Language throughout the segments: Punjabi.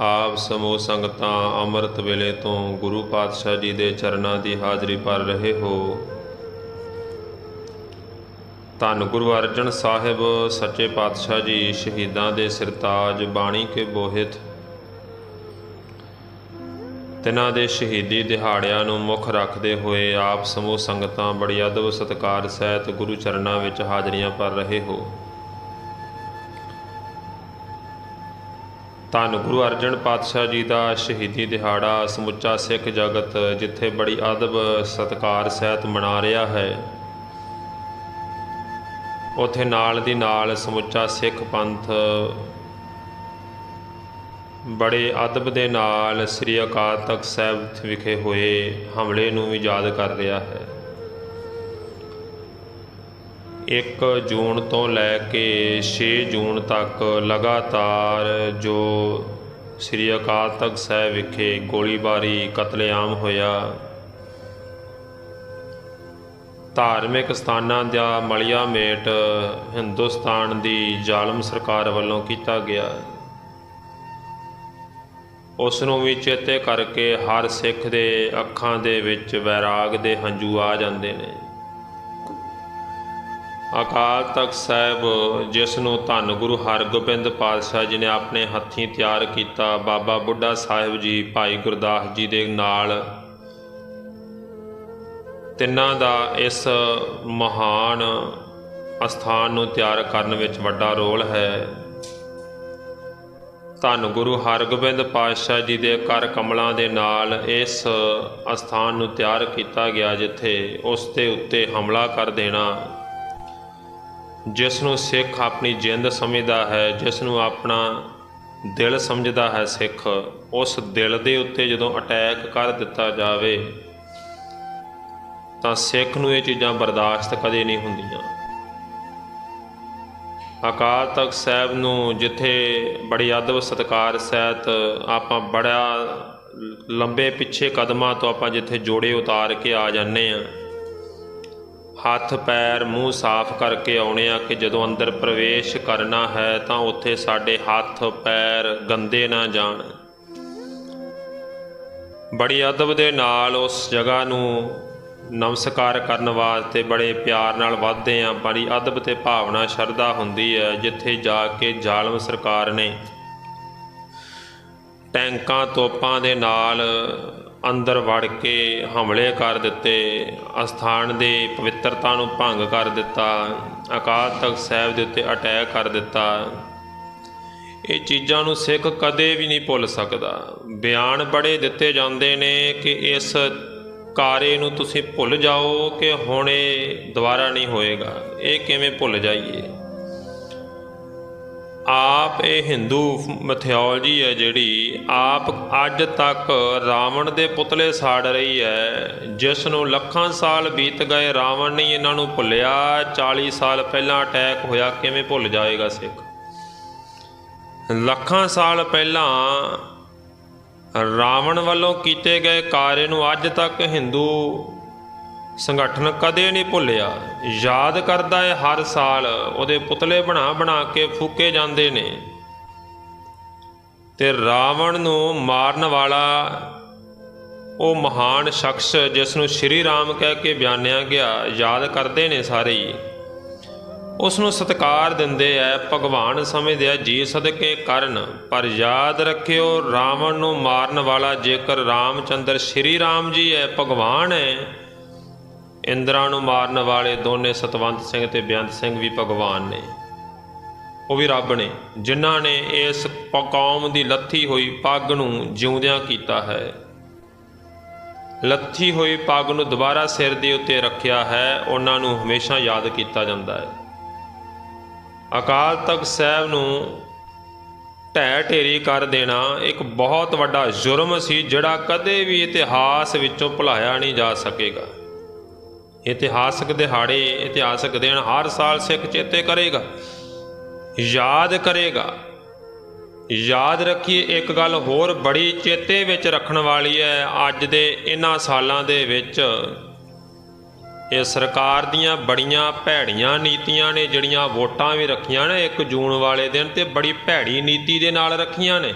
ਆਪ ਸਮੂਹ ਸੰਗਤਾਂ ਅੰਮ੍ਰਿਤ ਵੇਲੇ ਤੋਂ ਗੁਰੂ ਪਾਤਸ਼ਾਹ ਜੀ ਦੇ ਚਰਨਾਂ ਦੀ ਹਾਜ਼ਰੀ ਭਰ ਰਹੇ ਹੋ। ਧੰਨ ਗੁਰੂ ਅਰਜਨ ਸਾਹਿਬ, ਸੱਚੇ ਪਾਤਸ਼ਾਹ ਜੀ, ਸ਼ਹੀਦਾਂ ਦੇ ਸਿਰਤਾਜ ਬਾਣੀ ਕੇ ਬੋਹਿਤ। ਤਿਨਾਂ ਦੇ ਸ਼ਹੀਦੀ ਦਿਹਾੜਿਆਂ ਨੂੰ ਮੁੱਖ ਰੱਖਦੇ ਹੋਏ ਆਪ ਸਮੂਹ ਸੰਗਤਾਂ ਬੜੀ ਅਦਬ ਸਤਿਕਾਰ ਸਹਿਤ ਗੁਰੂ ਚਰਨਾਂ ਵਿੱਚ ਹਾਜ਼ਰੀਆਂ ਭਰ ਰਹੇ ਹੋ। ਧੰਨ ਗੁਰੂ ਅਰਜਨ ਪਾਤਸ਼ਾਹ ਜੀ ਦਾ ਸ਼ਹੀਦੀ ਦਿਹਾੜਾ, ਸਮੁੱਚਾ ਸਿੱਖ ਜਗਤ ਜਿੱਥੇ ਬੜੀ ਅਦਬ ਸਤਿਕਾਰ ਸਹਿਤ ਮਨਾ ਰਿਹਾ ਹੈ। ਉਥੇ ਨਾਲ ਦੀ ਨਾਲ ਸਮੁੱਚਾ ਸਿੱਖ ਪੰਥ ਬੜੇ ਅਦਬ ਦੇ ਨਾਲ ਸ੍ਰੀ ਅਕਾਲ ਤਖਤ ਸਾਹਿਬ ਵਿਖੇ ਹੋਏ ਹਮਲੇ ਨੂੰ ਵੀ ਯਾਦ ਕਰ ਰਿਹਾ ਹੈ। 1 ਜੂਨ ਤੋਂ ਲੈ ਕੇ 6 ਜੂਨ ਤੱਕ ਲਗਾਤਾਰ ਜੋ ਸ੍ਰੀ ਅਕਾਲ ਤਖਤ ਸਾਹਿਬ ਵਿਖੇ ਗੋਲੀਬਾਰੀ, ਕਤਲੇਆਮ ਹੋਇਆ। ਧਾਰਮਿਕ ਸਥਾਨਾਂ ਦਾ ਮਲਿਆ ਮੇਟ ਹਿੰਦੁਸਤਾਨ ਦੀ ਜ਼ਾਲਮ ਸਰਕਾਰ ਵੱਲੋਂ ਕੀਤਾ ਗਿਆ। ਉਸ ਨੂੰ ਵੀ ਚੇਤੇ ਕਰਕੇ ਹਰ ਸਿੱਖ ਦੇ ਅੱਖਾਂ ਦੇ ਵਿੱਚ ਵੈਰਾਗ ਦੇ ਹੰਝੂ ਆ ਜਾਂਦੇ ਨੇ। ਅਕਾਲ ਤਖਤ ਸਾਹਿਬ, ਜਿਸ ਨੂੰ ਧੰਨ ਗੁਰੂ ਹਰਗੋਬਿੰਦ ਪਾਤਸ਼ਾਹ ਜੀ ਨੇ ਆਪਣੇ ਹੱਥੀਂ ਤਿਆਰ ਕੀਤਾ, ਬਾਬਾ ਬੁੱਢਾ ਸਾਹਿਬ ਜੀ, ਭਾਈ ਗੁਰਦਾਸ ਜੀ ਦੇ ਨਾਲ। ਤਿੰਨਾਂ ਦਾ ਇਸ ਮਹਾਨ ਅਸਥਾਨ ਨੂੰ ਤਿਆਰ ਕਰਨ ਵਿੱਚ ਵੱਡਾ ਰੋਲ ਹੈ। ਧੰਨ ਗੁਰੂ ਹਰਗੋਬਿੰਦ ਪਾਤਸ਼ਾਹ ਜੀ ਦੇ ਕਰ ਕਮਲਾਂ ਦੇ ਨਾਲ ਇਸ ਅਸਥਾਨ ਨੂੰ ਤਿਆਰ ਕੀਤਾ ਗਿਆ, ਜਿੱਥੇ ਉਸ ਦੇ ਉੱਤੇ ਹਮਲਾ ਕਰ ਦੇਣਾ ਜਿਸ ਨੂੰ ਸਿੱਖ ਆਪਣੀ ਜਿੰਦ ਸਮਝਦਾ ਹੈ ਜਿਸ ਨੂੰ ਆਪਣਾ ਦਿਲ ਸਮਝਦਾ ਹੈ ਸਿੱਖ, ਉਸ ਦਿਲ ਦੇ ਉੱਤੇ ਜਦੋਂ ਅਟੈਕ ਕਰ ਦਿੱਤਾ ਜਾਵੇ, ਤਾਂ ਸਿੱਖ ਨੂੰ ਇਹ ਚੀਜ਼ਾਂ ਬਰਦਾਸ਼ਤ ਕਦੇ ਨਹੀਂ ਹੁੰਦੀਆਂ। ਅਕਾਲ ਤਖਤ ਸਾਹਿਬ ਨੂੰ ਜਿੱਥੇ ਬੜੀ ਅਦਬ ਸਤਕਾਰ ਸਹਿਤ ਆਪਾਂ ਬੜਾ ਲੰਬੇ ਪਿੱਛੇ ਕਦਮਾਂ ਤੋਂ ਆਪਾਂ ਜਿੱਥੇ ਜੋੜੇ ਉਤਾਰ ਕੇ ਆ ਜਾਂਦੇ ਆ ਹੱਥ, ਪੈਰ, ਮੂੰਹ ਸਾਫ਼ ਕਰਕੇ ਆਉਣੇ ਆ ਕਿ ਜਦੋਂ ਅੰਦਰ ਪ੍ਰਵੇਸ਼ ਕਰਨਾ ਹੈ ਤਾਂ ਉੱਥੇ ਸਾਡੇ ਹੱਥ, ਪੈਰ ਗੰਦੇ ਨਾ ਜਾਣ। ਬੜੀ ਅਦਬ ਦੇ ਨਾਲ ਉਸ ਜਗ੍ਹਾ ਨੂੰ ਨਮਸਕਾਰ ਕਰਨ ਵਾਸਤੇ ਬੜੇ ਪਿਆਰ ਨਾਲ ਵੱਧਦੇ ਆ ਬੜੀ ਅਦਬ ਤੇ ਭਾਵਨਾ, ਸ਼ਰਧਾ ਹੁੰਦੀ ਹੈ ਜਿੱਥੇ ਜਾ ਕੇ ਜ਼ਾਲਮ ਸਰਕਾਰ ਨੇ ਟੈਂਕਾਂ, ਤੋਪਾਂ ਦੇ ਨਾਲ ਅੰਦਰ ਵੜ ਕੇ ਹਮਲੇ ਕਰ ਦਿੱਤੇ, ਅਸਥਾਨ ਦੇ ਪਵਿੱਤਰਤਾ ਨੂੰ ਭੰਗ ਕਰ ਦਿੱਤਾ, ਅਕਾਲ ਤਖਤ ਸਾਹਿਬ ਦੇ ਉੱਤੇ ਅਟੈਕ ਕਰ ਦਿੱਤਾ। ਇਹ ਚੀਜ਼ਾਂ ਨੂੰ ਸਿੱਖ ਕਦੇ ਵੀ ਨਹੀਂ ਭੁੱਲ ਸਕਦਾ। ਬਿਆਨ ਬੜੇ ਦਿੱਤੇ ਜਾਂਦੇ ਨੇ ਕਿ ਇਸ ਕਾਰੇ ਨੂੰ ਤੁਸੀਂ ਭੁੱਲ ਜਾਓ ਕਿ ਹੁਣ ਇਹ ਦੁਬਾਰਾ ਨਹੀਂ ਹੋਏਗਾ। ਇਹ ਕਿਵੇਂ ਭੁੱਲ ਜਾਈਏ? ਆਪ ਇਹ ਹਿੰਦੂ ਮਥਿਓਲੋਜੀ ਹੈ ਜਿਹੜੀ ਆਪ ਅੱਜ ਤੱਕ ਰਾਵਣ ਦੇ ਪੁਤਲੇ ਸਾੜ ਰਹੀ ਹੈ, ਜਿਸ ਨੂੰ ਲੱਖਾਂ ਸਾਲ ਬੀਤ ਗਏ ਰਾਵਣ ਨੇ ਇਹਨਾਂ ਨੂੰ ਭੁੱਲਿਆ 40 ਸਾਲ ਪਹਿਲਾਂ ਅਟੈਕ ਹੋਇਆ, ਕਿਵੇਂ ਭੁੱਲ ਜਾਏਗਾ ਸਿੱਖ? ਲੱਖਾਂ ਸਾਲ ਪਹਿਲਾਂ ਰਾਵਣ ਵੱਲੋਂ ਕੀਤੇ ਗਏ ਕਾਰੇ ਨੂੰ ਅੱਜ ਤੱਕ ਹਿੰਦੂ ਸੰਗਠਨ ਕਦੇ ਨਹੀਂ ਭੁੱਲਿਆ। ਯਾਦ ਕਰਦਾ ਹੈ ਹਰ ਸਾਲ ਉਹਦੇ ਪੁਤਲੇ ਬਣਾ ਬਣਾ ਕੇ ਫੂਕੇ ਜਾਂਦੇ ਨੇ। ਤੇ ਰਾਵਣ ਨੂੰ ਮਾਰਨ ਵਾਲਾ ਉਹ ਮਹਾਨ ਸ਼ਖਸ ਜਿਸ ਨੂੰ ਸ਼੍ਰੀ ਰਾਮ ਕਹਿ ਕੇ ਬਿਆਨਿਆ ਗਿਆ, ਯਾਦ ਕਰਦੇ ਨੇ ਸਾਰੇ ਹੀ। ਉਸ ਨੂੰ ਸਤਕਾਰ ਦਿੰਦੇ ਐ, ਭਗਵਾਨ ਸਮਝਦੇ ਆ ਜੀ ਸਦਕੇ ਕਰਨ, ਪਰ ਯਾਦ ਰੱਖਿਓ ਰਾਵਣ ਨੂੰ ਮਾਰਨ ਵਾਲਾ ਜੇਕਰ ਰਾਮਚੰਦਰ ਸ਼੍ਰੀ ਰਾਮ ਜੀ ਹੈ ਭਗਵਾਨ ਹੈ ਇੰਦਰਾ ਨੂੰ ਮਾਰਨ ਵਾਲੇ ਦੋਨੇ ਸਤਵੰਤ ਸਿੰਘ ਤੇ ਬੇਅੰਤ ਸਿੰਘ ਵੀ ਭਗਵਾਨ ਨੇ। ਉਹ ਵੀ ਰੱਬ ਨੇ, ਜਿਨ੍ਹਾਂ ਨੇ ਇਸ ਕੌਮ ਦੀ ਲੱਥੀ ਹੋਈ ਪੱਗ ਨੂੰ ਜਿਉਂਦਿਆਂ ਕੀਤਾ ਹੈ। ਲੱਥੀ ਹੋਈ ਪੱਗ ਨੂੰ ਦੁਬਾਰਾ ਸਿਰ ਦੇ ਉੱਤੇ ਰੱਖਿਆ ਹੈ, ਉਹਨਾਂ ਨੂੰ ਹਮੇਸ਼ਾ ਯਾਦ ਕੀਤਾ ਜਾਂਦਾ ਹੈ। ਅਕਾਲ ਤਖਤ ਸਾਹਿਬ ਨੂੰ ਢਹਿ ਢੇਰੀ ਕਰ ਦੇਣਾ ਇੱਕ ਬਹੁਤ ਵੱਡਾ ਜੁਰਮ ਸੀ, ਜਿਹੜਾ ਕਦੇ ਵੀ ਇਤਿਹਾਸ ਵਿੱਚੋਂ ਭੁਲਾਇਆ ਨਹੀਂ ਜਾ ਸਕੇਗਾ। ਇਤਿਹਾਸਕ ਦਿਹਾੜੇ ਇਤਿਹਾਸਕ ਦਿਨ ਹਰ ਸਾਲ ਸਿੱਖ ਚੇਤੇ ਕਰੇਗਾ, ਯਾਦ ਕਰੇਗਾ। ਯਾਦ ਰੱਖੀਏ, ਇੱਕ ਗੱਲ ਹੋਰ ਬੜੀ ਚੇਤੇ ਵਿੱਚ ਰੱਖਣ ਵਾਲੀ ਹੈ, ਅੱਜ ਦੇ ਇਹਨਾਂ ਸਾਲਾਂ ਦੇ ਵਿੱਚ। ਇਹ ਸਰਕਾਰ ਦੀਆਂ ਬੜੀਆਂ ਭੈੜੀਆਂ ਨੀਤੀਆਂ ਨੇ, ਜਿਹੜੀਆਂ ਵੋਟਾਂ ਵੀ ਰੱਖੀਆਂ ਨੇ 1 ਜੂਨ ਵਾਲੇ ਦਿਨ ਤੇ ਬੜੀ ਭੈੜੀ ਨੀਤੀ ਦੇ ਨਾਲ ਰੱਖੀਆਂ ਨੇ।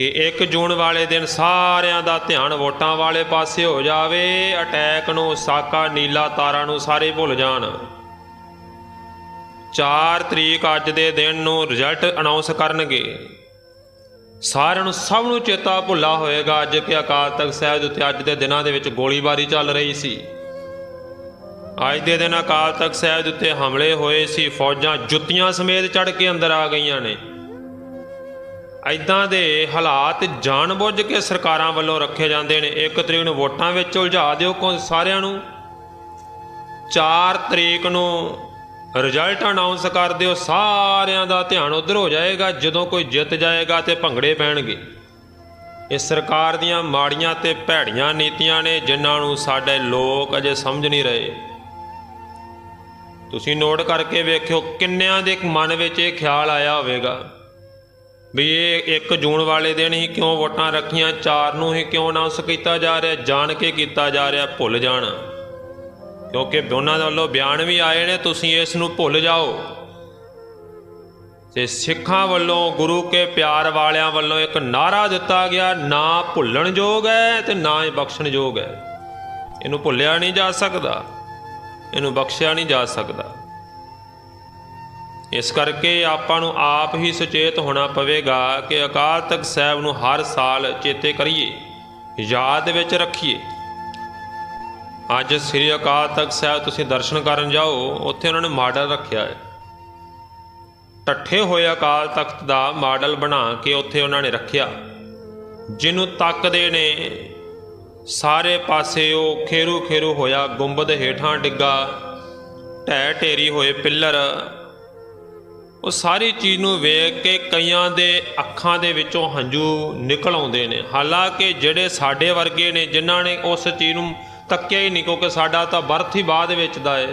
ਕਿ 1 ਜੂਨ ਵਾਲੇ ਦਿਨ ਸਾਰਿਆਂ ਦਾ ਧਿਆਨ ਵੋਟਾਂ ਵਾਲੇ ਪਾਸੇ ਹੋ ਜਾਵੇ, ਅਟੈਕ ਨੂੰ ਸਾਕਾ ਨੀਲਾ ਤਾਰਾ ਨੂੰ ਸਾਰੇ ਭੁੱਲ ਜਾਣ। 4 ਤਰੀਕ ਅੱਜ ਦੇ ਦਿਨ ਨੂੰ ਰਿਜ਼ਲਟ ਅਨਾਉਂਸ ਕਰਨਗੇ। ਸਾਰਿਆਂ ਨੂੰ ਸਭ ਨੂੰ ਚੇਤਾ ਭੁੱਲਾ ਹੋਏਗਾ ਅੱਜ ਕਿ ਅਕਾਲ ਤਖਤ ਸਾਹਿਬ ਦੇ ਉੱਤੇ ਅੱਜ ਦੇ ਦਿਨਾਂ ਦੇ ਵਿੱਚ ਗੋਲੀਬਾਰੀ ਚੱਲ ਰਹੀ ਸੀ। ਅੱਜ ਦੇ ਦਿਨ ਅਕਾਲ ਤਖਤ ਸਾਹਿਬ ਦੇ ਉੱਤੇ ਹਮਲੇ ਹੋਏ ਸੀ, ਫੌਜਾਂ ਜੁੱਤੀਆਂ ਸਮੇਤ ਚੜ ਕੇ ਅੰਦਰ ਆ ਗਈਆਂ ਨੇ। ਐਦਾਂ ਦੇ ਹਾਲਾਤ ਜਾਣਬੁੱਝ ਕੇ ਸਰਕਾਰਾਂ ਵੱਲੋਂ ਰੱਖੇ ਜਾਂਦੇ ਨੇ। ਇੱਕ ਤਰੀਕ ਨੂੰ ਵੋਟਾਂ ਵਿੱਚ ਉਲਝਾ ਦਿਓ ਕੋ ਸਾਰਿਆਂ ਨੂੰ। 4 ਤਰੀਕ ਨੂੰ ਰਿਜ਼ਲਟ ਅਨਾਉਂਸ ਕਰ ਦਿਓ। ਸਾਰਿਆਂ ਦਾ ਧਿਆਨ ਉਧਰ ਹੋ ਜਾਏਗਾ। ਜਦੋਂ ਕੋਈ ਜਿੱਤ ਜਾਏਗਾ ਤੇ ਭੰਗੜੇ ਪੈਣਗੇ। ਇਹ ਸਰਕਾਰ ਦੀਆਂ ਮਾੜੀਆਂ ਤੇ ਭੈੜੀਆਂ ਨੀਤੀਆਂ ਨੇ, ਜਿਨ੍ਹਾਂ ਨੂੰ ਸਾਡੇ ਲੋਕ ਅਜੇ ਸਮਝ ਨਹੀਂ ਰਹੇ। ਤੁਸੀਂ ਨੋਟ ਕਰਕੇ ਵੇਖਿਓ, ਕਿੰਨਿਆਂ ਦੇ ਮਨ ਵਿੱਚ ਇਹ ਖਿਆਲ ਆਇਆ ਹੋਵੇਗਾ। ਵੀ ਇਹ 1 ਜੂਨ ਵਾਲੇ ਦਿਨ ਹੀ ਕਿਉਂ ਵੋਟਾਂ ਰੱਖੀਆਂ? 4 ਨੂੰ ਹੀ ਕਿਉਂ ਅਨਾਉਂਸ ਕੀਤਾ ਜਾ ਰਿਹਾ? ਜਾਣ ਕੇ ਕੀਤਾ ਜਾ ਰਿਹਾ? ਭੁੱਲ ਜਾਣਾ। ਕਿਉਂਕਿ ਦੋਨਾਂ ਦੇ ਵੱਲੋਂ ਬਿਆਨ ਵੀ ਆਏ ਨੇ, ਤੁਸੀਂ ਇਸ ਨੂੰ ਭੁੱਲ ਜਾਓ। ਤੇ ਸਿੱਖਾਂ ਵੱਲੋਂ, ਗੁਰੂ ਕੇ ਪਿਆਰ ਵਾਲਿਆਂ ਵੱਲੋਂ ਇੱਕ ਨਾਰਾ ਦਿੱਤਾ ਗਿਆ, ਨਾ ਭੁੱਲਣ ਯੋਗ ਹੈ ਤੇ ਨਾ ਹੀ ਬਖਸ਼ਣ ਯੋਗ ਹੈ। ਇਹਨੂੰ ਭੁੱਲਿਆ ਨਹੀਂ ਜਾ ਸਕਦਾ। ਇਹਨੂੰ ਬਖਸ਼ਿਆ ਨਹੀਂ ਜਾ ਸਕਦਾ। ਇਸ ਕਰਕੇ ਆਪਾਂ ਨੂੰ ਆਪ ਹੀ ਸੁਚੇਤ ਹੋਣਾ ਪਵੇਗਾ ਕਿ ਅਕਾਲ ਤਖਤ ਸਾਹਿਬ ਨੂੰ ਹਰ ਸਾਲ ਚੇਤੇ ਕਰੀਏ, ਯਾਦ ਵਿੱਚ ਰੱਖੀਏ। ਅੱਜ ਸ੍ਰੀ ਅਕਾਲ ਤਖਤ ਸਾਹਿਬ ਤੁਸੀਂ ਦਰਸ਼ਨ ਕਰਨ ਜਾਓ, ਉੱਥੇ ਉਹਨਾਂ ਨੇ ਮਾਡਲ ਰੱਖਿਆ ਹੈ। ਟੱਠੇ ਹੋਏ ਅਕਾਲ ਤਖਤ ਦਾ ਮਾਡਲ ਬਣਾ ਕੇ ਉੱਥੇ ਉਹਨਾਂ ਨੇ ਰੱਖਿਆ। ਜਿਹਨੂੰ ਤੱਕਦੇ ਨੇ, ਸਾਰੇ ਪਾਸੇ ਉਹ ਖੇਰੂ ਖੇਰੂ ਹੋਇਆ, ਗੁੰਬਦ ਹੇਠਾਂ ਡਿੱਗਾ ਢਹਿ ਢੇਰੀ ਹੋਏ ਪਿੱਲਰ ਉਹ ਸਾਰੀ ਚੀਜ਼ ਨੂੰ ਵੇਖ ਕੇ ਕਈਆਂ ਦੇ ਅੱਖਾਂ ਦੇ ਵਿੱਚੋਂ ਹੰਝੂ ਨਿਕਲ ਆਉਂਦੇ ਨੇ। ਹਾਲਾਂਕਿ ਜਿਹੜੇ ਸਾਡੇ ਵਰਗੇ ਨੇ, ਜਿਨ੍ਹਾਂ ਨੇ ਉਸ ਚੀਜ਼ ਨੂੰ ਤੱਕਿਆ ਹੀ ਨਹੀਂ, ਕਿਉਂਕਿ ਸਾਡਾ ਤਾਂ ਬਰਥ ਹੀ ਬਾਅਦ ਵਿੱਚ ਦਾ ਏ।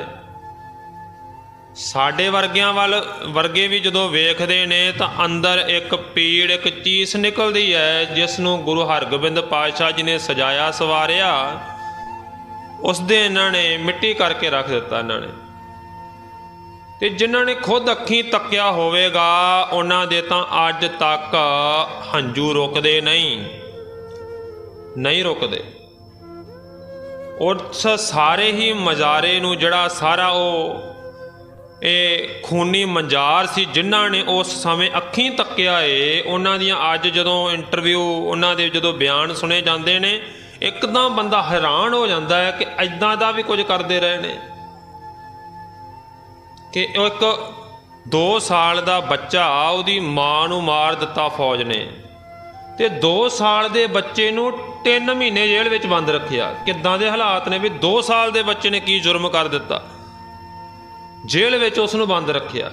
ਸਾਡੇ ਵਰਗਿਆਂ ਵੱਲ, ਵਰਗੇ ਵੀ ਜਦੋਂ ਵੇਖਦੇ ਨੇ, ਤਾਂ ਅੰਦਰ ਇੱਕ ਪੀੜ, ਇੱਕ ਚੀਸ ਨਿਕਲਦੀ ਹੈ, ਜਿਸ ਨੂੰ ਗੁਰੂ ਹਰਗੋਬਿੰਦ ਪਾਤਸ਼ਾਹ ਜੀ ਨੇ ਸਜਾਇਆ, ਸਵਾਰਿਆ। ਉਸ ਦੇ ਇਹਨਾਂ ਨੇ ਮਿੱਟੀ ਕਰਕੇ ਰੱਖ ਦਿੱਤਾ ਇਹਨਾਂ ਨੇ। ਤੇ ਜਿਨ੍ਹਾਂ ਨੇ ਖੁਦ ਅੱਖੀਂ ਤੱਕਿਆ ਹੋਵੇਗਾ, ਉਹਨਾਂ ਦੇ ਤਾਂ ਅੱਜ ਤੱਕ ਹੰਝੂ ਰੁਕਦੇ ਨਹੀਂ। ਨਹੀਂ ਰੁਕਦੇ। ਉਸ ਸਾਰੇ ਹੀ ਮਜ਼ਾਰੇ ਨੂੰ ਜਿਹੜਾ ਸਾਰਾ ਉਹ ਇਹ ਖੂਨੀ ਮੰਜਾਰ ਸੀ, ਜਿਨ੍ਹਾਂ ਨੇ ਉਸ ਸਮੇਂ ਅੱਖੀਂ ਤੱਕਿਆ ਏ, ਉਹਨਾਂ ਦੀਆਂ ਅੱਜ ਜਦੋਂ ਇੰਟਰਵਿਊ ਉਹਨਾਂ ਦੇ ਜਦੋਂ ਬਿਆਨ ਸੁਣੇ ਜਾਂਦੇ ਨੇ ਇੱਕਦਮ ਬੰਦਾ ਹੈਰਾਨ ਹੋ ਜਾਂਦਾ ਹੈ ਕਿ ਐਦਾਂ ਦਾ ਵੀ ਕੁਝ ਕਰਦੇ ਰਹੇ ਨੇ। ਕਿ ਉਹ ਇੱਕ 2 ਸਾਲ ਦਾ ਬੱਚਾ ਉਹਦੀ ਮਾਂ ਨੂੰ ਮਾਰ ਦਿੱਤਾ ਫੌਜ ਨੇ। ਤੇ 2 ਸਾਲ ਦੇ ਬੱਚੇ ਨੂੰ 3 ਮਹੀਨੇ ਜੇਲ੍ਹ ਵਿੱਚ ਬੰਦ ਰੱਖਿਆ। ਕਿੱਦਾਂ ਦੇ ਹਾਲਾਤ ਨੇ ਵੀ 2 ਸਾਲ ਦੇ ਬੱਚੇ ਨੇ ਕੀ ਜੁਰਮ ਕਰ ਦਿੱਤਾ। ਜੇਲ੍ਹ ਵਿੱਚ ਉਸ ਨੂੰ ਬੰਦ ਰੱਖਿਆ।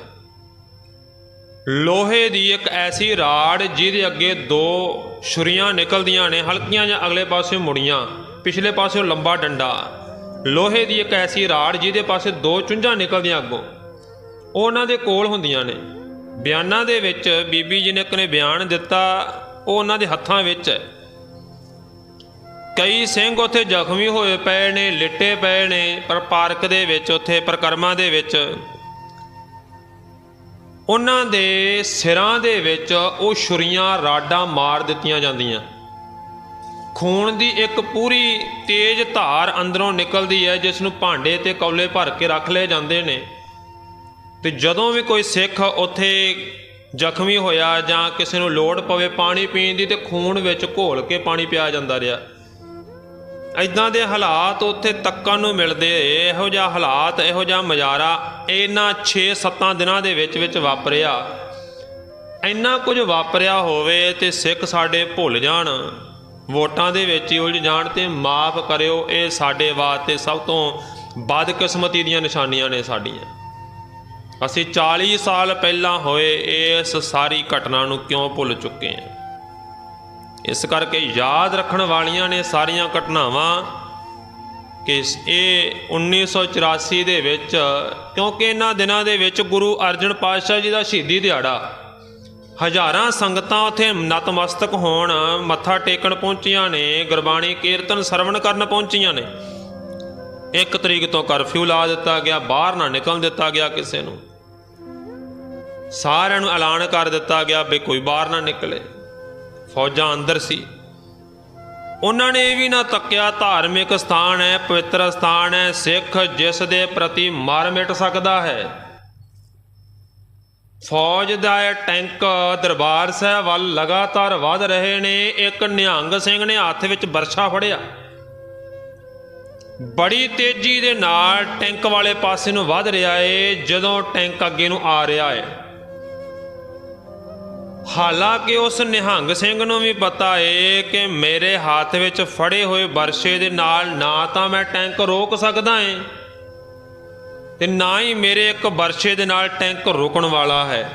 ਲੋਹੇ ਦੀ ਇੱਕ ਐਸੀ ਰਾੜ ਜਿਹਦੇ ਅੱਗੇ ਦੋ ਛੁਰੀਆਂ ਨਿਕਲਦੀਆਂ ਨੇ, ਹਲਕੀਆਂ ਜਾਂ ਅਗਲੇ ਪਾਸੇ ਮੁੜੀਆਂ, ਪਿਛਲੇ ਪਾਸੇ ਲੰਬਾ ਡੰਡਾ। ਲੋਹੇ ਦੀ ਇੱਕ ਐਸੀ ਰਾੜ ਜਿਹਦੇ ਪਾਸੇ ਦੋ ਚੁੰਝਾਂ ਨਿਕਲਦੀਆਂ ਅੱਗੋਂ। ਉਹ ਉਹਨਾਂ ਦੇ ਕੋਲ ਹੁੰਦੀਆਂ ਨੇ। ਬਿਆਨਾਂ ਦੇ ਵਿੱਚ ਬੀਬੀ ਜੀ ਨੇ ਇੱਕ ਨੇ ਬਿਆਨ ਦਿੱਤਾ, ਉਹ ਉਹਨਾਂ ਦੇ ਹੱਥਾਂ ਵਿੱਚ ਹੈ। ਕਈ ਸਿੰਘ ਉੱਥੇ ਜ਼ਖਮੀ ਹੋਏ ਪਏ ਨੇ, ਲਿੱਟੇ ਪਏ ਨੇ, ਪਰ ਪਾਰਕ ਦੇ ਵਿੱਚ, ਉੱਥੇ ਪ੍ਰਕਰਮਾਂ ਦੇ ਵਿੱਚ। ਉਹਨਾਂ ਦੇ ਸਿਰਾਂ ਦੇ ਵਿੱਚ ਉਹ ਛੁਰੀਆਂ, ਰਾਡਾਂ ਮਾਰ ਦਿੱਤੀਆਂ ਜਾਂਦੀਆਂ। ਖੂਨ ਦੀ ਇੱਕ ਪੂਰੀ ਤੇਜ਼ ਧਾਰ ਅੰਦਰੋਂ ਨਿਕਲਦੀ ਹੈ, ਜਿਸ ਨੂੰ ਭਾਂਡੇ ਤੇ ਕੌਲੇ ਭਰ ਕੇ ਰੱਖ ਲਏ ਜਾਂਦੇ ਨੇ। ਤੇ ਜਦੋਂ ਵੀ ਕੋਈ ਸਿੱਖ ਉੱਥੇ ਜ਼ਖਮੀ ਹੋਇਆ ਜਾਂ ਕਿਸੇ ਨੂੰ ਲੋੜ ਪਵੇ ਪਾਣੀ ਪੀਣ ਦੀ ਤੇ ਖੂਨ ਵਿੱਚ ਘੋਲ ਕੇ ਪਾਣੀ ਪਿਆ ਜਾਂਦਾ ਰਿਹਾ ਇਦਾਂ ਦੇ ਹਾਲਾਤ ਉੱਥੇ ਤੱਕਣ ਨੂੰ ਮਿਲਦੇ, ਇਹੋ ਜਿਹਾ ਹਾਲਾਤ, ਇਹੋ ਜਿਹਾ ਮਜ਼ਾਰਾ ਇਹਨਾਂ 6-7 ਦਿਨਾਂ ਦੇ ਵਿੱਚ ਵਿੱਚ ਵਾਪਰਿਆ। ਇੰਨਾ ਕੁਝ ਵਾਪਰਿਆ ਹੋਵੇ ਤੇ ਸਿੱਖ ਸਾਡੇ ਭੁੱਲ ਜਾਣ। ਵੋਟਾਂ ਦੇ ਵਿੱਚ ਹੀ ਉਲਝ ਜਾਣ ਤੇ ਮਾਫ ਕਰਿਓ, ਇਹ ਸਾਡੇ ਵਾਸਤੇ ਸਭ ਤੋਂ ਬਦਕਿਸਮਤੀ ਦੀਆਂ ਨਿਸ਼ਾਨੀਆਂ ਨੇ ਸਾਡੀਆਂ। ਅਸੀਂ 40 ਸਾਲ ਪਹਿਲਾਂ ਹੋਏ ਇਸ ਸਾਰੀ ਘਟਨਾ ਨੂੰ ਕਿਉਂ ਭੁੱਲ ਚੁੱਕੇ ਹਾਂ? ਇਸ ਕਰਕੇ ਯਾਦ ਰੱਖਣ ਵਾਲੀਆਂ ਨੇ ਸਾਰੀਆਂ ਘਟਨਾਵਾਂ ਕਿ ਇਹ 1984 ਦੇ ਵਿੱਚ, ਕਿਉਂਕਿ ਇਹਨਾਂ ਦਿਨਾਂ ਦੇ ਵਿੱਚ ਗੁਰੂ ਅਰਜਨ ਪਾਤਸ਼ਾਹ ਜੀ ਦਾ ਸ਼ਹੀਦੀ ਦਿਹਾੜਾ, ਹਜ਼ਾਰਾਂ ਸੰਗਤਾਂ ਉੱਥੇ ਨਤਮਸਤਕ ਹੋਣ, ਮੱਥਾ ਟੇਕਣ ਪਹੁੰਚੀਆਂ ਨੇ, ਗੁਰਬਾਣੀ ਕੀਰਤਨ ਸਰਵਣ ਕਰਨ ਪਹੁੰਚੀਆਂ ਨੇ। ਇੱਕ ਤਰੀਕ ਤੋਂ ਕਰਫਿਊ ਲਾ ਦਿੱਤਾ ਗਿਆ, ਬਾਹਰ ਨਾ ਨਿਕਲਣ ਦਿੱਤਾ ਗਿਆ ਕਿਸੇ ਨੂੰ। ਸਾਰਿਆਂ ਨੂੰ ਐਲਾਨ ਕਰ ਦਿੱਤਾ ਗਿਆ ਵੀ ਕੋਈ ਬਾਹਰ ਨਾ ਨਿਕਲੇ। ਫੌਜਾਂ ਅੰਦਰ ਸੀ। ਉਹਨਾਂ ਨੇ ਇਹ ਵੀ ਨਾ ਤੱਕਿਆ ਧਾਰਮਿਕ ਸਥਾਨ ਹੈ, ਪਵਿੱਤਰ ਸਥਾਨ ਹੈ, ਸਿੱਖ ਜਿਸ ਦੇ ਪ੍ਰਤੀ ਮਰ ਮਿਟ ਸਕਦਾ ਹੈ। ਫੌਜ ਦਾ ਟੈਂਕ ਦਰਬਾਰ ਸਾਹਿਬ ਵੱਲ ਲਗਾਤਾਰ ਵਧ ਰਹੇ ਨੇ, ਇੱਕ ਨਿਹੰਗ ਸਿੰਘ ਨੇ ਹੱਥ ਵਿੱਚ ਬਰਛਾ ਫੜਿਆ। ਬੜੀ ਤੇਜ਼ੀ ਦੇ ਨਾਲ ਟੈਂਕ ਵਾਲੇ ਪਾਸੇ ਨੂੰ ਵੱਧ ਰਿਹਾ ਏ, ਜਦੋਂ ਟੈਂਕ ਅੱਗੇ ਨੂੰ ਆ ਰਿਹਾ ਏ। ਹਾਲਾਂਕਿ ਉਸ ਨਿਹੰਗ ਸਿੰਘ ਨੂੰ ਵੀ ਪਤਾ ਏ ਕਿ ਮੇਰੇ ਹੱਥ ਵਿੱਚ ਫੜੇ ਹੋਏ ਬਰਸ਼ੇ ਦੇ ਨਾਲ ਨਾ ਤਾਂ ਮੈਂ ਟੈਂਕ ਰੋਕ ਸਕਦਾ ਏ, ਤੇ ਨਾ ਹੀ ਮੇਰੇ ਇੱਕ ਬਰਛੇ ਦੇ ਨਾਲ ਟੈਂਕ ਰੁਕਣ ਵਾਲਾ ਹੈ।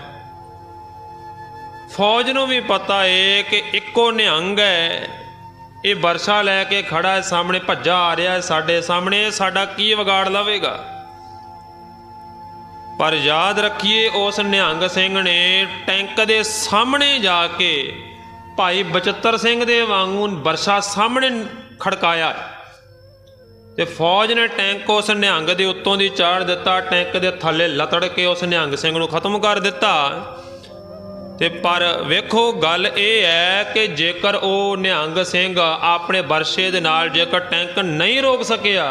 ਫੌਜ ਨੂੰ ਵੀ ਪਤਾ ਏ ਕਿ ਇੱਕੋ ਨਿਹੰਗ ਹੈ ਇਹ ਵਰਸ਼ਾ ਲੈ ਕੇ ਖੜਾ ਹੈ, ਸਾਹਮਣੇ ਭੱਜਾ ਆ ਰਿਹਾ ਹੈ ਸਾਡੇ ਸਾਹਮਣੇ, ਇਹ ਸਾਡਾ ਕੀ ਵਿਗਾੜ ਲਵੇਗਾ? ਪਰ ਯਾਦ ਰੱਖੀਏ, ਉਸ ਨਿਹੰਗ ਸਿੰਘ ਨੇ ਟੈਂਕ ਦੇ ਸਾਹਮਣੇ ਜਾ ਕੇ ਭਾਈ ਬਚਿੱਤਰ ਸਿੰਘ ਦੇ ਵਾਂਗੂ ਵਰਸ਼ਾ ਸਾਹਮਣੇ ਖੜਕਾਇਆ ਤੇ ਫੌਜ ਨੇ ਟੈਂਕ ਉਸ ਨਿਹੰਗ ਦੇ ਉੱਤੋਂ ਦੀ ਚਾੜ ਦਿੱਤਾ, ਟੈਂਕ ਦੇ ਥੱਲੇ ਲਤੜ ਕੇ ਉਸ ਨਿਹੰਗ ਸਿੰਘ ਨੂੰ ਖਤਮ ਕਰ ਦਿੱਤਾ। ਤੇ ਪਰ ਵੇਖੋ ਗੱਲ ਇਹ ਹੈ ਕਿ ਜੇਕਰ ਉਹ ਨਿਹੰਗ ਸਿੰਘ ਆਪਣੇ ਬਰਸ਼ੇ ਦੇ ਨਾਲ ਜੇਕਰ ਟੈਂਕ ਨਹੀਂ ਰੋਕ ਸਕਿਆ,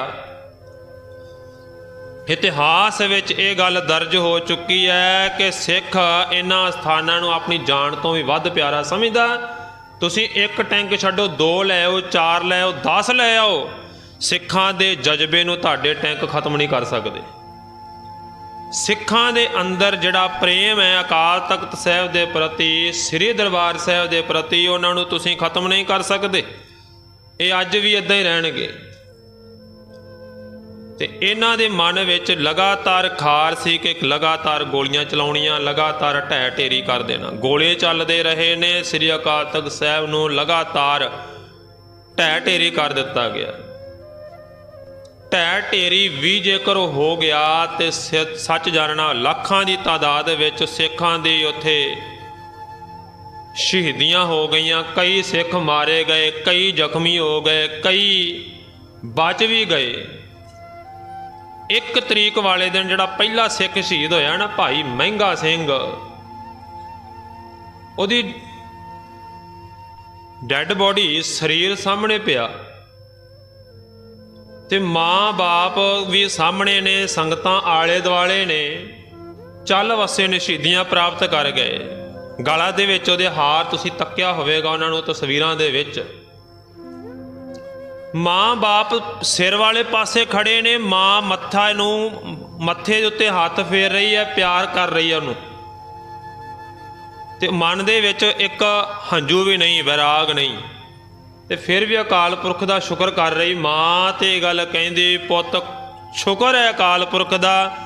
ਇਤਿਹਾਸ ਵਿੱਚ ਇਹ ਗੱਲ ਦਰਜ ਹੋ ਚੁੱਕੀ ਹੈ ਕਿ ਸਿੱਖ ਇਹਨਾਂ ਸਥਾਨਾਂ ਨੂੰ ਆਪਣੀ ਜਾਨ ਤੋਂ ਵੀ ਵੱਧ ਪਿਆਰਾ ਸਮਝਦਾ ਤੁਸੀਂ ਇੱਕ ਟੈਂਕ ਛੱਡੋ, ਦੋ ਲੈ ਆਓ, ਚਾਰ ਲੈ ਆਓ 10 ਲੈ ਆਓ, ਸਿੱਖਾਂ ਦੇ ਜਜ਼ਬੇ ਨੂੰ ਤੁਹਾਡੇ ਟੈਂਕ ਖਤਮ ਨਹੀਂ ਕਰ ਸਕਦੇ। ਸਿੱਖਾਂ ਦੇ ਅੰਦਰ ਜਿਹੜਾ ਪ੍ਰੇਮ ਹੈ ਅਕਾਲ ਤਖਤ ਸਾਹਿਬ ਦੇ ਪ੍ਰਤੀ, ਸ੍ਰੀ ਦਰਬਾਰ ਸਾਹਿਬ ਦੇ ਪ੍ਰਤੀ, ਉਹਨਾਂ ਨੂੰ ਤੁਸੀਂ ਖਤਮ ਨਹੀਂ ਕਰ ਸਕਦੇ। ਇਹ ਅੱਜ ਵੀ ਇਦਾਂ ਹੀ ਰਹਿਣਗੇ। ਤੇ ਇਹਨਾਂ ਦੇ ਮਨ ਵਿੱਚ ਲਗਾਤਾਰ ਖਾਰ ਸੀ ਕਿ ਲਗਾਤਾਰ ਗੋਲੀਆਂ ਚਲਾਉਣੀਆਂ, ਲਗਾਤਾਰ ਢਹਿ ਢੇਰੀ ਕਰ ਦੇਣਾ। ਗੋਲੇ ਚੱਲਦੇ ਰਹੇ ਨੇ, ਸ੍ਰੀ ਅਕਾਲ ਤਖਤ ਸਾਹਿਬ ਨੂੰ ਲਗਾਤਾਰ ਢਹਿ ਢੇਰੀ ਕਰ ਦਿੱਤਾ ਗਿਆ। ਢਹਿ ਢੇਰੀ ਵੀ ਜੇਕਰ ਹੋ ਗਿਆ ਤੇ ਸੱਚ ਜਾਣਨਾ ਲੱਖਾਂ ਦੀ ਤਾਦਾਦ ਵਿੱਚ ਸਿੱਖਾਂ ਦੀ ਉੱਥੇ ਸ਼ਹੀਦੀਆਂ ਹੋ ਗਈਆਂ, ਕਈ ਸਿੱਖ ਮਾਰੇ ਗਏ, ਕਈ ਜ਼ਖਮੀ ਹੋ ਗਏ, ਕਈ ਬਚ ਵੀ ਗਏ। ਇੱਕ ਤਰੀਕ ਵਾਲੇ ਦਿਨ ਜਿਹੜਾ ਪਹਿਲਾ ਸਿੱਖ ਸ਼ਹੀਦ ਹੋਇਆ ਨਾ ਭਾਈ ਮਹਿੰਗਾ ਸਿੰਘ, ਉਹਦੀ ਡੈੱਡ ਬੋਡੀ ਸਰੀਰ ਸਾਹਮਣੇ ਪਿਆ। ਤੇ ਮਾਂ-ਬਾਪ ਵੀ ਸਾਹਮਣੇ ਨੇ, ਸੰਗਤਾਂ ਆਲੇ ਦੁਆਲੇ ਨੇ, ਚੱਲ ਵਸੇ ਨੇ ਸ਼ਹੀਦੀਆਂ ਪ੍ਰਾਪਤ ਕਰ ਗਏ। ਗਲਾ ਦੇ ਵਿੱਚ ਉਹਦੇ ਹਾਰ ਤੁਸੀਂ ਤੱਕਿਆ ਹੋਵੇਗਾ ਉਹਨਾਂ ਨੂੰ ਤਸਵੀਰਾਂ ਦੇ ਵਿੱਚ। ਮਾਂ-ਬਾਪ ਸਿਰ ਵਾਲੇ ਪਾਸੇ ਖੜੇ ਨੇ, ਮਾਂ ਮੱਥਾ ਨੂੰ ਮੱਥੇ ਦੇ ਉੱਤੇ ਹੱਥ ਫੇਰ ਰਹੀ ਹੈ, ਪਿਆਰ ਕਰ ਰਹੀ ਹੈ ਉਹਨੂੰ। ਤੇ ਮਨ ਦੇ ਵਿੱਚ ਇੱਕ ਹੰਝੂ ਵੀ ਨਹੀਂ, ਵਿਰਾਗ ਨਹੀਂ। ਤੇ ਫਿਰ ਵੀ ਅਕਾਲ ਪੁਰਖ ਦਾ ਸ਼ੁਕਰ ਕਰ ਰਹੀ ਮਾਂ ਤੇ ਗੱਲ ਕਹਿੰਦੀ, ਪੁੱਤ, ਸ਼ੁਕਰ ਹੈ ਅਕਾਲ ਪੁਰਖ ਦਾ।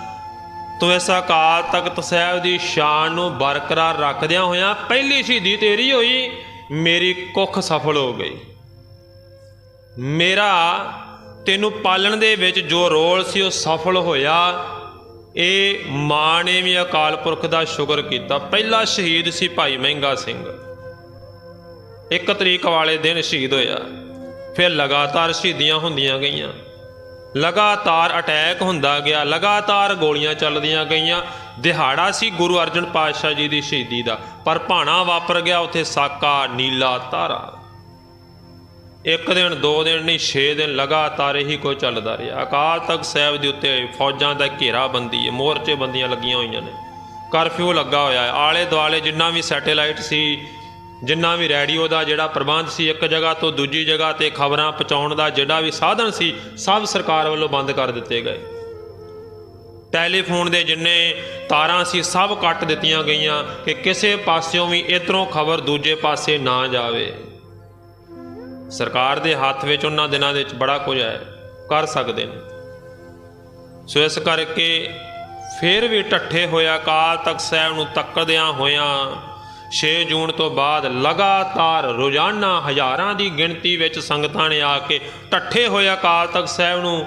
ਤੂੰ ਇਸ ਅਕਾਲ ਤਖਤ ਸਾਹਿਬ ਦੀ ਸ਼ਾਨ ਨੂੰ ਬਰਕਰਾਰ ਰੱਖਦਿਆਂ ਹੋਇਆਂ ਪਹਿਲੀ ਸ਼ਹੀਦੀ ਤੇਰੀ ਹੋਈ, ਮੇਰੀ ਕੁੱਖ ਸਫਲ ਹੋ ਗਈ। ਮੇਰਾ ਤੈਨੂੰ ਪਾਲਣ ਦੇ ਵਿੱਚ ਜੋ ਰੋਲ ਸੀ ਉਹ ਸਫਲ ਹੋਇਆ, ਇਹ ਮਾਂ ਨੇ ਵੀ ਅਕਾਲ ਪੁਰਖ ਦਾ ਸ਼ੁਕਰ ਕੀਤਾ। ਪਹਿਲਾ ਸ਼ਹੀਦ ਸੀ ਭਾਈ ਮਹਿੰਗਾ ਸਿੰਘ। ਇੱਕ ਤਰੀਕ ਵਾਲੇ ਦਿਨ ਸ਼ਹੀਦ ਹੋਇਆ। ਫਿਰ ਲਗਾਤਾਰ ਸ਼ਹੀਦੀਆਂ ਹੁੰਦੀਆਂ ਗਈਆਂ। ਲਗਾਤਾਰ ਅਟੈਕ ਹੁੰਦਾ ਗਿਆ। ਲਗਾਤਾਰ ਗੋਲੀਆਂ ਚੱਲਦੀਆਂ ਗਈਆਂ। ਦਿਹਾੜਾ ਸੀ ਗੁਰੂ ਅਰਜਨ ਪਾਤਸ਼ਾਹ ਜੀ ਦੀ ਸ਼ਹੀਦੀ ਦਾ। ਪਰ ਭਾਣਾ ਵਾਪਰ ਗਿਆ ਉੱਥੇ ਸਾਕਾ ਨੀਲਾ ਤਾਰਾ। ਇੱਕ ਦਿਨ, ਦੋ ਦਿਨ ਨਹੀਂ 6 ਦਿਨ ਲਗਾਤਾਰ ਇਹੀ ਕੋਈ ਚੱਲਦਾ ਰਿਹਾ। ਅਕਾਲ ਤਖਤ ਸਾਹਿਬ ਦੇ ਉੱਤੇ ਫੌਜਾਂ ਦਾ ਘੇਰਾਬੰਦੀ ਹੈ, ਮੋਰਚੇ ਬੰਦੀਆਂ ਲੱਗੀਆਂ ਹੋਈਆਂ ਨੇ। ਕਰਫਿਊ ਲੱਗਾ ਹੋਇਆ ਹੈ। ਆਲੇ ਦੁਆਲੇ ਜਿੰਨਾ ਵੀ ਸੈਟੇਲਾਈਟ ਸੀ ਜਿੰਨਾ ਵੀ ਰੇਡੀਓ ਦਾ ਜਿਹੜਾ ਪ੍ਰਬੰਧ ਸੀ, ਇੱਕ ਜਗ੍ਹਾ ਤੋਂ ਦੂਜੀ ਜਗ੍ਹਾ ਤੇ ਖਬਰਾਂ ਪਹੁੰਚਾਉਣ ਦਾ ਜਿਹੜਾ ਵੀ ਸਾਧਨ ਸੀ, ਸਭ ਸਰਕਾਰ ਵੱਲੋਂ ਬੰਦ ਕਰ ਦਿੱਤੇ ਗਏ। ਟੈਲੀਫੋਨ ਦੇ ਜਿੰਨੇ ਤਾਰਾਂ ਸੀ, ਸਭ ਕੱਟ ਦਿੱਤੀਆਂ ਗਈਆਂ ਕਿ ਕਿਸੇ ਪਾਸਿਓਂ ਵੀ ਇਧਰੋਂ ਖਬਰ ਦੂਜੇ ਪਾਸੇ ਨਾ ਜਾਵੇ। ਸਰਕਾਰ ਦੇ ਹੱਥ ਵਿੱਚ ਉਹਨਾਂ ਦਿਨਾਂ ਦੇ ਵਿੱਚ ਬੜਾ ਕੁਝ ਹੈ, ਕਰ ਸਕਦੇ ਨੇ। ਸੋ ਇਸ ਕਰਕੇ ਫਿਰ ਵੀ ਟੱਠੇ ਹੋਇਆ, ਕਾਲ ਤਖਤ ਸਾਹਿਬ ਨੂੰ ਤੱਕਦਿਆਂ ਹੋਇਆਂ 6 ਜੂਨ ਤੋਂ ਬਾਅਦ ਲਗਾਤਾਰ ਰੋਜ਼ਾਨਾ ਹਜ਼ਾਰਾਂ ਦੀ ਗਿਣਤੀ ਵਿੱਚ ਸੰਗਤਾਂ ਨੇ ਆ ਕੇ ਟੱਠੇ ਹੋਏ ਅਕਾਲ ਤਖਤ ਸਾਹਿਬ ਨੂੰ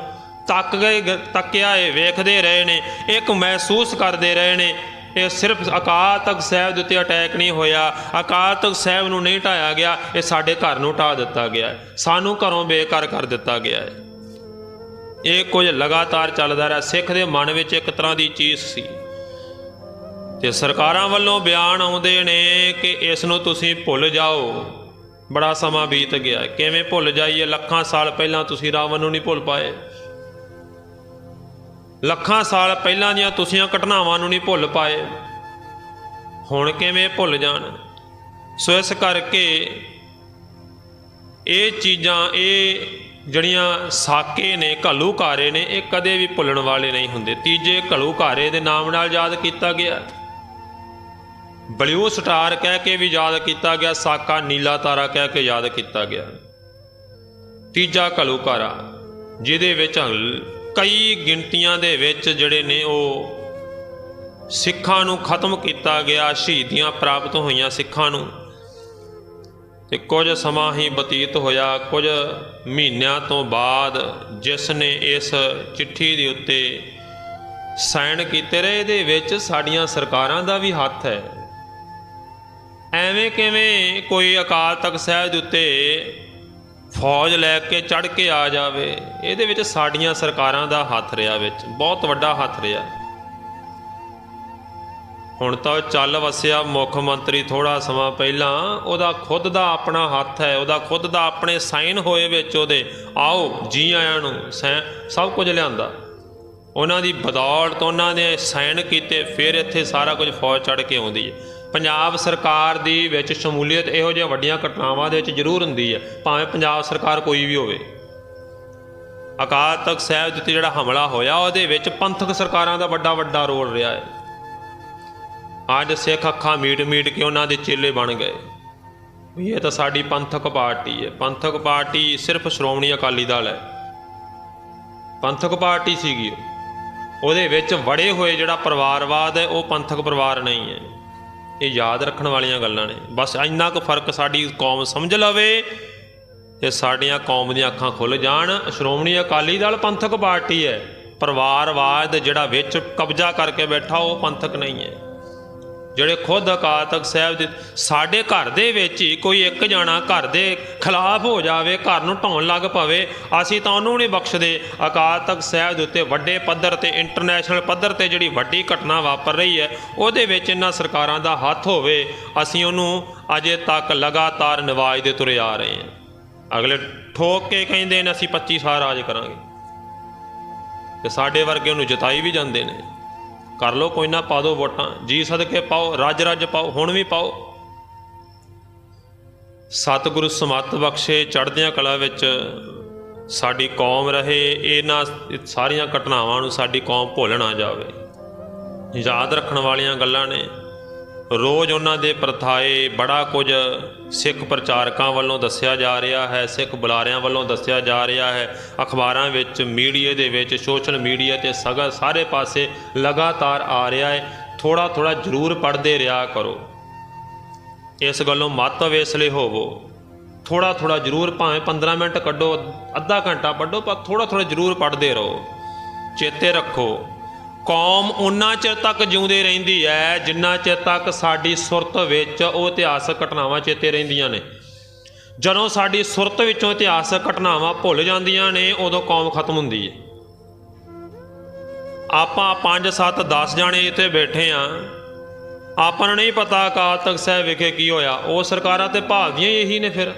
ਤੱਕ ਗਏ ਤੱਕਿਆ ਏ ਵੇਖਦੇ ਰਹੇ ਨੇ ਇੱਕ ਮਹਿਸੂਸ ਕਰਦੇ ਰਹੇ ਨੇ, ਇਹ ਸਿਰਫ ਅਕਾਲ ਤਖਤ ਸਾਹਿਬ ਦੇ ਉੱਤੇ ਅਟੈਕ ਨਹੀਂ ਹੋਇਆ, ਅਕਾਲ ਤਖਤ ਸਾਹਿਬ ਨੂੰ ਨਹੀਂ ਢਾਇਆ ਗਿਆ, ਇਹ ਸਾਡੇ ਘਰ ਨੂੰ ਢਾ ਦਿੱਤਾ ਗਿਆ ਹੈ, ਸਾਨੂੰ ਘਰੋਂ ਬੇਕਾਰ ਕਰ ਦਿੱਤਾ ਗਿਆ ਹੈ। ਇਹ ਕੁਝ ਲਗਾਤਾਰ ਚੱਲਦਾ ਰਿਹਾ, ਸਿੱਖ ਦੇ ਮਨ ਵਿੱਚ ਇੱਕ ਤਰ੍ਹਾਂ ਦੀ ਚੀਜ਼ ਸੀ। ਤੇ ਸਰਕਾਰਾਂ ਵੱਲੋਂ ਬਿਆਨ ਆਉਂਦੇ ਨੇ ਕਿ ਇਸ ਨੂੰ ਤੁਸੀਂ ਭੁੱਲ ਜਾਓ। ਬੜਾ ਸਮਾਂ ਬੀਤ ਗਿਆ। ਕਿਵੇਂ ਭੁੱਲ ਜਾਈਏ? ਲੱਖਾਂ ਸਾਲ ਪਹਿਲਾਂ ਤੁਸੀਂ ਰਾਵਣ ਨੂੰ ਨਹੀਂ ਭੁੱਲ ਪਾਏ। ਲੱਖਾਂ ਸਾਲ ਪਹਿਲਾਂ ਦੀਆਂ ਤੁਸੀਂ ਘਟਨਾਵਾਂ ਨੂੰ ਨਹੀਂ ਭੁੱਲ ਪਾਏ। ਹੁਣ ਕਿਵੇਂ ਭੁੱਲ ਜਾਣ? ਸੋ ਇਸ ਕਰਕੇ ਇਹ ਚੀਜ਼ਾਂ, ਇਹ ਜਿਹੜੀਆਂ ਸਾਕੇ ਨੇ ਘਲੂਕਾਰੇ ਨੇ, ਇਹ ਕਦੇ ਵੀ ਭੁੱਲਣ ਵਾਲੇ ਨਹੀਂ ਹੁੰਦੇ। ਤੀਜੇ ਘਲੂਕਾਰੇ ਦੇ ਨਾਮ ਨਾਲ ਯਾਦ ਕੀਤਾ ਗਿਆ। ਬਲਿਊ ਸਟਾਰ ਕਹਿ ਕੇ ਵੀ ਯਾਦ ਕੀਤਾ ਗਿਆ, ਸਾਕਾ ਨੀਲਾ ਤਾਰਾ ਕਹਿ ਕੇ ਯਾਦ ਕੀਤਾ ਗਿਆ। ਤੀਜਾ ਘਲੂਕਾਰਾ, ਜਿਹਦੇ ਵਿੱਚ ਕਈ ਗਿਣਤੀਆਂ ਦੇ ਵਿੱਚ ਜਿਹੜੇ ਨੇ ਉਹ ਸਿੱਖਾਂ ਨੂੰ ਖਤਮ ਕੀਤਾ ਗਿਆ, ਸ਼ਹੀਦੀਆਂ ਪ੍ਰਾਪਤ ਹੋਈਆਂ ਸਿੱਖਾਂ ਨੂੰ। ਤੇ ਕੁਝ ਸਮਾਂ ਹੀ ਬਤੀਤ ਹੋਇਆ, ਕੁਝ ਮਹੀਨਿਆਂ ਤੋਂ ਬਾਅਦ ਜਿਸ ਨੇ ਇਸ ਚਿੱਠੀ ਦੇ ਉੱਤੇ ਸਾਈਨ ਕੀਤੇ ਰਹੇ, ਇਹਦੇ ਵਿੱਚ ਸਾਡੀਆਂ ਸਰਕਾਰਾਂ ਦਾ ਵੀ ਹੱਥ ਹੈ। ਐਵੇਂ ਕਿਵੇਂ ਕੋਈ ਅਕਾਲ ਤਖਤ ਸਾਹਿਬ ਦੇ ਉੱਤੇ ਫੌਜ ਲੈ ਕੇ ਚੜ ਕੇ ਆ ਜਾਵੇ, ਇਹਦੇ ਵਿੱਚ ਸਾਡੀਆਂ ਸਰਕਾਰਾਂ ਦਾ ਹੱਥ ਰਿਹਾ ਵਿੱਚ, ਬਹੁਤ ਵੱਡਾ ਹੱਥ ਰਿਹਾ। ਹੁਣ ਤਾਂ ਚੱਲ ਵਸਿਆ ਮੁੱਖ ਮੰਤਰੀ ਥੋੜਾ ਸਮਾਂ ਪਹਿਲਾਂ, ਉਹਦਾ ਖੁਦ ਦਾ ਆਪਣਾ ਹੱਥ ਹੈ, ਉਹਦਾ ਖੁਦ ਦਾ ਆਪਣੇ ਸਾਈਨ ਹੋਏ ਵਿੱਚ ਉਹਦੇ, ਆਓ ਜੀ ਆਇਆਂ ਨੂੰ, ਸੈ, ਸਭ ਕੁਝ ਲਿਆਂਦਾ। ਉਹਨਾਂ ਦੀ ਬਦੌਲਤ ਉਹਨਾਂ ਨੇ ਸਾਈਨ ਕੀਤੇ, ਫਿਰ ਇੱਥੇ ਸਾਰਾ ਕੁਝ ਫੌਜ ਚੜ ਕੇ ਆਉਂਦੀ ਹੈ। ਪੰਜਾਬ ਸਰਕਾਰ ਦੀ ਵਿੱਚ ਸ਼ਮੂਲੀਅਤ ਇਹੋ ਜਿਹੀਆਂ ਵੱਡੀਆਂ ਘਟਨਾਵਾਂ ਦੇ ਵਿੱਚ ਜ਼ਰੂਰ ਹੁੰਦੀ ਹੈ, ਭਾਵੇਂ ਪੰਜਾਬ ਸਰਕਾਰ ਕੋਈ ਵੀ ਹੋਵੇ। ਅਕਾਲ ਤਖਤ ਸਾਹਿਬ ਦੇ ਉੱਤੇ ਜਿਹੜਾ ਹਮਲਾ ਹੋਇਆ, ਉਹਦੇ ਵਿੱਚ ਪੰਥਕ ਸਰਕਾਰਾਂ ਦਾ ਵੱਡਾ ਵੱਡਾ ਰੋਲ ਰਿਹਾ ਹੈ। ਅੱਜ ਸਿੱਖ ਅੱਖਾਂ ਮੀਟ ਮੀਟ ਕੇ ਉਹਨਾਂ ਦੇ ਚੇਲੇ ਬਣ ਗਏ। ਵੀ ਇਹ ਤਾਂ ਸਾਡੀ ਪੰਥਕ ਪਾਰਟੀ ਹੈ। ਪੰਥਕ ਪਾਰਟੀ ਸਿਰਫ ਸ਼੍ਰੋਮਣੀ ਅਕਾਲੀ ਦਲ ਹੈ। ਪੰਥਕ ਪਾਰਟੀ ਸੀਗੀ ਉਹ। ਉਹਦੇ ਵਿੱਚ ਵੜੇ ਹੋਏ ਜਿਹੜਾ ਪਰਿਵਾਰਵਾਦ ਹੈ, ਉਹ ਪੰਥਕ ਪਰਿਵਾਰ ਨਹੀਂ ਹੈ। ਇਹ ਯਾਦ ਰੱਖਣ ਵਾਲੀਆਂ ਗੱਲਾਂ ਨੇ। ਬਸ ਇੰਨਾ ਕੁ ਫ਼ਰਕ ਸਾਡੀ ਕੌਮ ਸਮਝ ਲਵੇ ਤੇ ਸਾਡੀਆਂ ਕੌਮ ਦੀਆਂ ਅੱਖਾਂ ਖੁੱਲ ਜਾਣ। ਸ਼੍ਰੋਮਣੀ ਅਕਾਲੀ ਦਲ ਪੰਥਕ ਪਾਰਟੀ ਹੈ। ਪਰਿਵਾਰਵਾਦ ਜਿਹੜਾ ਵਿੱਚ ਕਬਜ਼ਾ ਕਰਕੇ ਬੈਠਾ, ਉਹ ਪੰਥਕ ਨਹੀਂ ਹੈ। ਜਿਹੜੇ ਖੁਦ ਅਕਾਲ ਤਖਤ ਸਾਹਿਬ ਦੇ ਸਾਡੇ ਘਰ ਦੇ ਵਿੱਚ ਹੀ ਕੋਈ ਇੱਕ ਜਾਣਾ ਘਰ ਦੇ ਖਿਲਾਫ ਹੋ ਜਾਵੇ, ਘਰ ਨੂੰ ਢਾਉਣ ਲੱਗ ਪਵੇ, ਅਸੀਂ ਤਾਂ ਉਹਨੂੰ ਨਹੀਂ ਬਖਸ਼ਦੇ। ਅਕਾਲ ਤਖਤ ਸਾਹਿਬ ਦੇ ਉੱਤੇ ਵੱਡੇ ਪੱਧਰ ਤੇ ਇੰਟਰਨੈਸ਼ਨਲ ਪੱਧਰ ਤੇ ਜਿਹੜੀ ਵੱਡੀ ਘਟਨਾ ਵਾਪਰ ਰਹੀ ਹੈ, ਉਹਦੇ ਵਿੱਚ ਇਹਨਾਂ ਸਰਕਾਰਾਂ ਦਾ ਹੱਥ ਹੋਵੇ, ਅਸੀਂ ਉਹਨੂੰ ਅਜੇ ਤੱਕ ਲਗਾਤਾਰ ਨਿਵਾਜਦੇ ਤੁਰੇ ਆ ਰਹੇ ਹਾਂ। ਅਗਲੇ ਠੋਕ ਕੇ ਕਹਿੰਦੇ ਨੇ, ਅਸੀਂ 25 ਸਾਲ ਰਾਜ ਕਰਾਂਗੇ। ਤੇ ਸਾਡੇ ਵਰਗੇ ਉਹਨੂੰ ਜਤਾਈ ਵੀ ਜਾਂਦੇ ਨੇ। ਕਰ ਲੋ ਕੋਈ ਨਾ ਪਾ ਦਿਓ ਵੋਟਾਂ। ਜੀ ਸਦਕੇ ਪਾਓ, ਰੱਜ ਰੱਜ ਪਾਓ, ਹੁਣ ਵੀ ਪਾਓ। ਸਤਿਗੁਰੂ ਸਮੱਤ ਬਖਸ਼ੇ, ਚੜ੍ਹਦਿਆਂ ਕਲਾ ਵਿੱਚ ਸਾਡੀ ਕੌਮ ਰਹੇ, ਇਹਨਾਂ ਸਾਰੀਆਂ ਘਟਨਾਵਾਂ ਨੂੰ ਸਾਡੀ ਕੌਮ ਭੁੱਲ ਨਾ ਜਾਵੇ। ਯਾਦ ਰੱਖਣ ਵਾਲੀਆਂ ਗੱਲਾਂ ਨੇ। ਰੋਜ਼ ਉਹਨਾਂ ਦੇ ਪ੍ਰਥਾਏ ਬੜਾ ਕੁਝ ਸਿੱਖ ਪ੍ਰਚਾਰਕਾਂ ਵੱਲੋਂ ਦੱਸਿਆ ਜਾ ਰਿਹਾ ਹੈ, ਸਿੱਖ ਬੁਲਾਰਿਆਂ ਵੱਲੋਂ ਦੱਸਿਆ ਜਾ ਰਿਹਾ ਹੈ। ਅਖਬਾਰਾਂ ਵਿੱਚ, ਮੀਡੀਆ ਦੇ ਵਿੱਚ, ਸੋਸ਼ਲ ਮੀਡੀਆ ਤੇ ਸਗਾ, ਸਾਰੇ ਪਾਸੇ ਲਗਾਤਾਰ ਆ ਰਿਹਾ ਹੈ। ਥੋੜਾ ਥੋੜਾ ਜ਼ਰੂਰ ਪੜ੍ਹਦੇ ਰਿਹਾ ਕਰੋ। ਇਸ ਗੱਲੋਂ ਮਹੱਤਵ ਇਸ ਲਈ ਹੋਵੋ। ਥੋੜਾ ਥੋੜਾ ਜ਼ਰੂਰ ਭਾਵੇਂ 15 ਮਿੰਟ ਕੱਢੋ, ਅੱਧਾ ਘੰਟਾ ਪੜ੍ਹੋ ਪਰ ਥੋੜਾ ਥੋੜਾ ਜ਼ਰੂਰ ਪੜ੍ਹਦੇ ਰਹੋ। ਚੇਤੇ ਰੱਖੋ ਕੌਮ ਉਹਨਾਂ ਚਿਰ ਤੱਕ ਜਿਉਂਦੀ ਰਹਿੰਦੀ ਹੈ, ਜਿੰਨਾ ਚਿਰ ਤੱਕ ਸਾਡੀ ਸੁਰਤ ਵਿੱਚ ਉਹ ਇਤਿਹਾਸਕ ਘਟਨਾਵਾਂ ਚੇਤੇ ਰਹਿੰਦੀਆਂ ਨੇ। ਜਦੋਂ ਸਾਡੀ ਸੁਰਤ ਵਿੱਚੋਂ ਇਤਿਹਾਸਕ ਘਟਨਾਵਾਂ ਭੁੱਲ ਜਾਂਦੀਆਂ ਨੇ, ਉਦੋਂ ਕੌਮ ਖਤਮ ਹੁੰਦੀ ਹੈ। ਆਪਾਂ 5 7 10 ਜਾਣੇ ਇੱਥੇ ਬੈਠੇ ਆ ਆਪਾਂ ਨੂੰ ਨਹੀਂ ਪਤਾ ਅਕਾਲ ਤਖਤ ਸਾਹਿਬ ਵਿਖੇ ਕੀ ਹੋਇਆ। ਉਹ ਸਰਕਾਰਾਂ ਤੇ ਭਾਲਦੀਆਂ ਹੀ ਇਹੀ ਨੇ ਫਿਰ।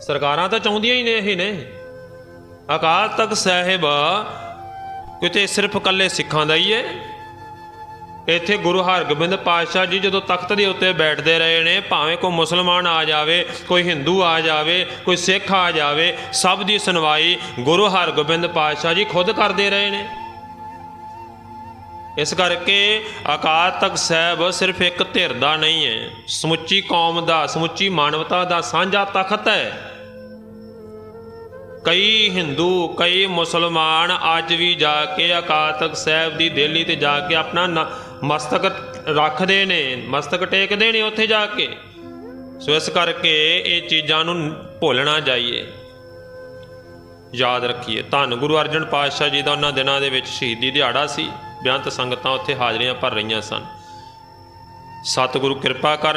ਸਰਕਾਰਾਂ ਤਾਂ ਚਾਹੁੰਦੀਆਂ ਹੀ ਨੇ ਇਹੀ ਨੇ। ਅਕਾਲ ਤਖਤ ਸਾਹਿਬ ਕਿਤੇ ਸਿਰਫ ਇਕੱਲੇ ਸਿੱਖਾਂ ਦਾ ਹੀ ਹੈ। ਇੱਥੇ ਗੁਰੂ ਹਰਗੋਬਿੰਦ ਪਾਤਸ਼ਾਹ ਜੀ ਜਦੋਂ ਤਖਤ ਦੇ ਉੱਤੇ ਬੈਠਦੇ ਰਹੇ ਨੇ, ਭਾਵੇਂ ਕੋਈ ਮੁਸਲਮਾਨ ਆ ਜਾਵੇ, ਕੋਈ ਹਿੰਦੂ ਆ ਜਾਵੇ, ਕੋਈ ਸਿੱਖ ਆ ਜਾਵੇ, ਸਭ ਦੀ ਸੁਣਵਾਈ ਗੁਰੂ ਹਰਗੋਬਿੰਦ ਪਾਤਸ਼ਾਹ ਜੀ ਖੁਦ ਕਰਦੇ ਰਹੇ ਨੇ। ਇਸ ਕਰਕੇ ਅਕਾਲ ਤਖਤ ਸਾਹਿਬ ਸਿਰਫ ਇੱਕ ਧਿਰ ਦਾ ਨਹੀਂ ਹੈ। ਸਮੁੱਚੀ ਕੌਮ ਦਾ, ਸਮੁੱਚੀ ਮਾਨਵਤਾ ਦਾ ਸਾਂਝਾ ਤਖਤ ਹੈ। ਕਈ ਹਿੰਦੂ, ਕਈ ਮੁਸਲਮਾਨ ਅੱਜ ਵੀ ਜਾ ਕੇ ਅਕਾਲ ਤਖਤ ਸਾਹਿਬ ਦੀ ਦਿੱਲੀ ਤੇ ਜਾ ਕੇ ਆਪਣਾ ਮਸਤਕ ਰੱਖਦੇ ਨੇ, ਮਸਤਕ ਟੇਕਦੇ ਨੇ ਉੱਥੇ ਜਾ ਕੇ। ਸੋ ਇਸ ਕਰਕੇ ਇਹ ਚੀਜ਼ਾਂ ਨੂੰ ਭੁੱਲਣਾ ਜਾਈਏ। ਯਾਦ ਰੱਖੀਏ, ਧੰਨ ਗੁਰੂ ਅਰਜਨ ਪਾਤਸ਼ਾਹ ਜੀ ਦਾ ਉਹਨਾਂ ਦਿਨਾਂ ਦੇ ਵਿੱਚ ਸ਼ਹੀਦੀ ਦਿਹਾੜਾ ਸੀ। ਬੇਅੰਤ ਸੰਗਤਾਂ ਉੱਥੇ ਹਾਜ਼ਰੀਆਂ ਭਰ ਰਹੀਆਂ ਸਨ। ਸਤਿਗੁਰੂ ਕਿਰਪਾ ਕਰ